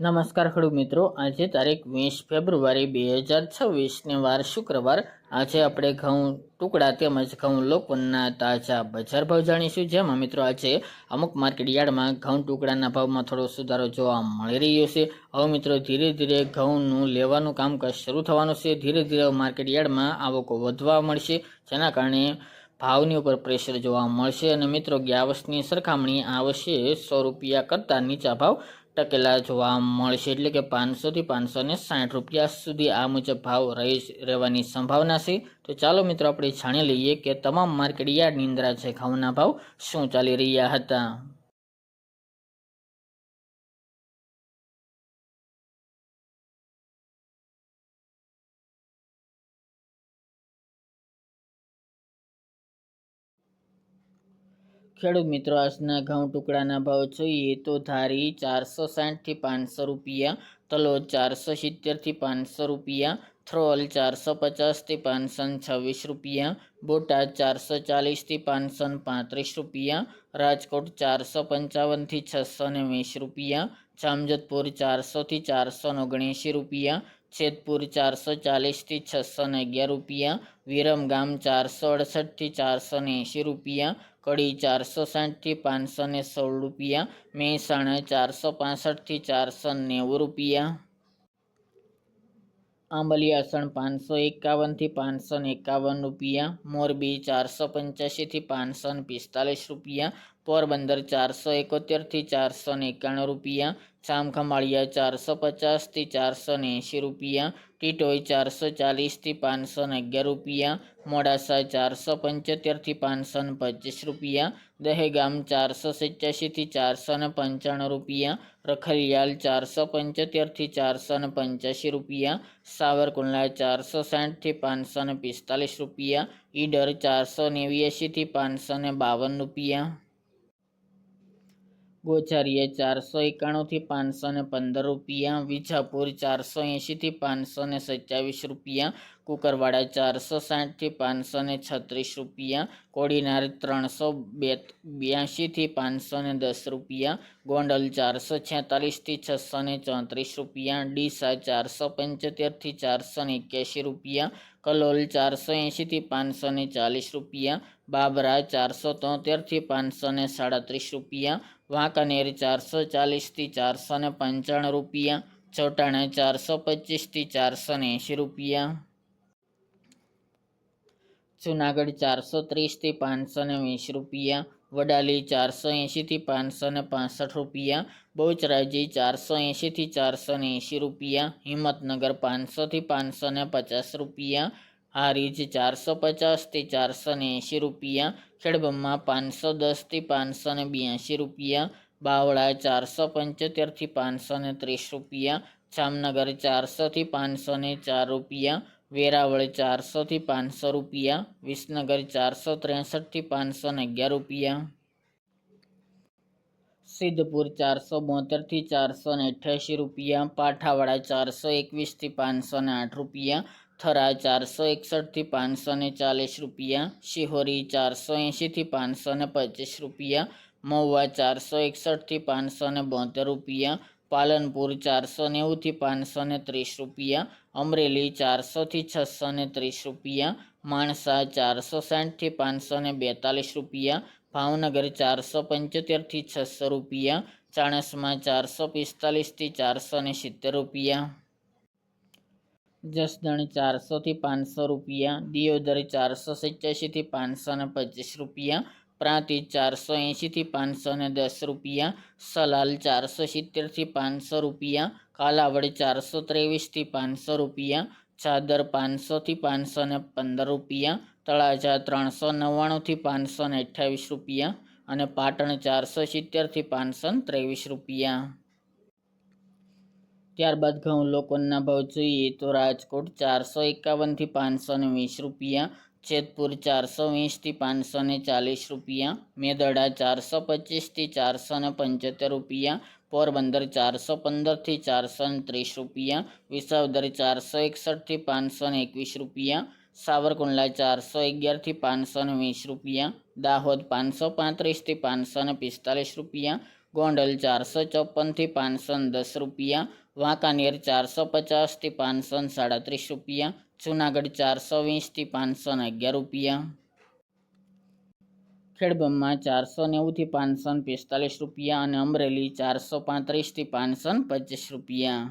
નમસ્કાર ખેડૂત મિત્રો, આજે તારીખ વીસ ફેબ્રુઆરી બે હજાર છવ્વીસને વાર શુક્રવાર. આજે આપણે ઘઉં ટુકડા તેમજ ઘઉં લોકોના તાજા બજાર ભાવ જાણીશું. જેમાં મિત્રો આજે અમુક માર્કેટ યાર્ડમાં ઘઉં ટુકડાના ભાવમાં થોડો સુધારો જોવા મળી રહ્યો છે. હવે મિત્રો ધીરે ધીરે ઘઉંનું લેવાનું કામકાજ શરૂ થવાનું છે. ધીરે ધીરે માર્કેટ યાર્ડમાં આવકો વધવા મળશે, જેના કારણે ભાવની ઉપર પ્રેશર જોવા મળશે. અને મિત્રો ગયા વર્ષની સરખામણી આ વર્ષે સો રૂપિયા કરતાં નીચા ભાવ ટકેલા જોવા મળશે એટલે કે પાંચસોથી પાંચસો ને સાઠ રૂપિયા સુધી આ મુજબ ભાવ રહી રહેવાની સંભાવના છે. તો ચાલો મિત્રો, આપણે જાણી લઈએ કે તમામ માર્કેટ યાર્ડની અંદર છે ઘઉંના ભાવ શું ચાલી રહ્યા હતા. ખેડૂત મિત્રો, આજના ઘઉં ટુકડાના ભાવ જોઈએ તો ધારી ચારસો સાઠથી પાંચસો રૂપિયા તલોદ ચારસો સિત્તેરથી પાંચસો રૂપિયા, થ્રોલ ચારસો પચાસથી પાંચસો છવ્વીસ રૂપિયા બોટાદ ચારસો ચાલીસથી પાંચસો પાંત્રીસ રૂપિયા, રાજકોટ ચારસો પંચાવનથી છસો ને વીસ રૂપિયા જામજતપુર ચારસોથી ચારસો ઓગણએંશી રૂપિયા જેતપુર ચારસો ચાલીસથી છસો ને અગિયાર રૂપિયા વિરમગામ ચારસો અડસઠથી ચારસો ને એંશી રૂપિયા, કડી ચારસો સાઠથી પાંચસો ને સોળ રૂપિયા, મહેસાણા ચારસો પાસઠથી ચારસો નેવું રૂપિયા. આંબલિયાસણ પાંચસો એકાવનથી પાંચસો એકાવન રૂપિયા, મોરબી ચારસો પંચ્યાસીથી પાંચસો પિસ્તાલીસ રૂપિયા, પોરબંદર ચારસો એકોતેરથી ચારસો એકાણું રૂપિયા, જામખંભાળિયા ચારસો પચાસથી ચારસો એંશી રૂપિયા ટીટોઈ ચારસો ચાલીસથી પાંચસો ને અગિયાર રૂપિયા, મોડાસા ચારસો પંચોતેરથી પાંચસો ને પચીસ રૂપિયા, દહેગામ ચારસો સિત્યાસીથી ચારસો ને પંચાણું રૂપિયા રખલિયાલ ચારસો પંચોતેરથી ચારસો ને પંચ્યાસી રૂપિયા, સાવરકુંડલા ચારસો સાઠથી પાંચસો ને પિસ્તાલીસ રૂપિયા, ઈડર ચારસો નેવ્યાસીથી પાંચસો ને બાવન રૂપિયા. ગોચારીએ ચારસો એકાણુંથી પાંચસો ને પંદર રૂપિયા, વિજાપુર ચારસો એંશીથી પાંચસો ને સત્યાવીસ રૂપિયા, કુકરવાડા ચારસો સાઠથી પાંચસો ને છત્રીસ રૂપિયા, કોડીનાર ત્રણસો બે બ્યાસીથી પાંચસો ને દસ રૂપિયા, ગોંડલ ચારસો છેતાલીસથી છસો ને ચોત્રીસ રૂપિયા, ડીસા ચારસો પંચોતેરથી ચારસો ને એક્યાસી રૂપિયા, કલોલ ચારસો એંશીથી પાંચસો ને ચાલીસ રૂપિયા, બાબરા ચારસો તોતેરથી પાંચસો ને સાડત્રીસ રૂપિયા વાંકાનેર ચારસો ચાલીસથી ચારસો ને પંચાણું રૂપિયા, ચોટાણા ચારસો પચીસથી ચારસો ને એંશી રૂપિયા. જુનાગઢ ચારસો ત્રીસથી પાંચસો ને વીસ રૂપિયા, વડાલી ચારસો એંશીથી પાંચસો ને પાસઠ રૂપિયા, બહુચરાજી ચારસો એંશીથી ચારસો ને એંશી રૂપિયા, હિંમતનગર પાંચસોથી પાંચસો ને પચાસ રૂપિયા હારીજ ચારસો પચાસથી ચારસો ને એંશી રૂપિયા ખેડબ્રહ્મા પાંચસો દસથી પાંચસો ને બ્યાસી રૂપિયા, બાવળા ચારસો પંચોતેરથી પાંચસો ને ત્રીસ રૂપિયા, જામનગર ચારસોથી પાંચસો ને ચાર રૂપિયા, વેરાવળ ચારસોથી પાંચસો રૂપિયા, વિસનગર ચારસો ત્રેસઠથી પાંચસો ને અગિયાર રૂપિયા. સિદ્ધપુર ચારસો બોતેરથી ચારસો ને અઠ્યાસી રૂપિયા, પાઠાવાડા ચારસો એકવીસથી પાંચસો ને આઠ રૂપિયા થરા ચારસો એકસઠથી પાંચસો ને ચાલીસ રૂપિયા, શિહોરી ચારસો એંશીથી પાંચસો ને પચીસ રૂપિયા, મહુવા ચારસો એકસઠથી પાંચસો ને બોતેર રૂપિયા, પાલનપુર ચારસો નેવુંથી પાંચસો ને ત્રીસ રૂપિયા, અમરેલી ચારસોથી છસો ને ત્રીસ રૂપિયા, માણસા ચારસો સાઠથી પાંચસો ને બેતાલીસ રૂપિયા, ભાવનગર ચારસો પંચોતેરથી છસો રૂપિયા, ચાણસમાં ચારસો પિસ્તાલીસથી ચારસો ને સિત્તેર રૂપિયા. જસદણ ચારસોથી પાંચસો રૂપિયા, દિયોદર ચારસો સિત્યાસીથી પાંચસો ને પચીસ રૂપિયા, પ્રાંતિ ચારસો એંશીથી પાંચસો ને દસ રૂપિયા, સલાલ ચારસો સિત્તેરથી પાંચસો રૂપિયા, કાલાવડ ચારસો ત્રેવીસથી પાંચસો રૂપિયા, ચાદર પાંચસોથી પાંચસો ને પંદર રૂપિયા, તળાજા ત્રણસો નવ્વાણુંથી પાંચસો ને અઠ્યાવીસ રૂપિયા અને પાટણ ચારસો સિત્તેરથી પાંચસો ત્રેવીસ રૂપિયા. ત્યારબાદ ઘઉં લોકોના ભાવ જોઈએ તો રાજકોટ ચારસો એકાવનથી પાંચસો ને વીસ રૂપિયા, જેતપુર ચારસો વીસથી પાંચસો ને ચાલીસ રૂપિયા, મેદડા ચારસો પચીસથી ચારસો ને પંચોતેર રૂપિયા, પોરબંદર ચારસો પંદરથી ચારસો ને ત્રીસ રૂપિયા, વિસાવદર ચારસો એકસઠથી પાંચસો ને એકવીસ રૂપિયા, સાવરકુંડલા ચારસો અગિયારથી પાંચસો ને વીસ રૂપિયા, દાહોદ પાંચસો પાંત્રીસથી પાંચસો ને પિસ્તાલીસ રૂપિયા ગોંડલ ચારસો ચોપનથી પાંચસો દસ રૂપિયા, વાંકાનેર ચારસો પચાસથી પાંચસો સાડત્રીસ રૂપિયા, જુનાગઢ ચારસો વીસથી પાંચસો અગિયાર રૂપિયા. ખેડબ્રહ્મા ચારસો નેવુંથી પાંચસો પિસ્તાલીસ રૂપિયા અને અમરેલી ચારસો પાંત્રીસથી પાંચસો પચીસ રૂપિયા.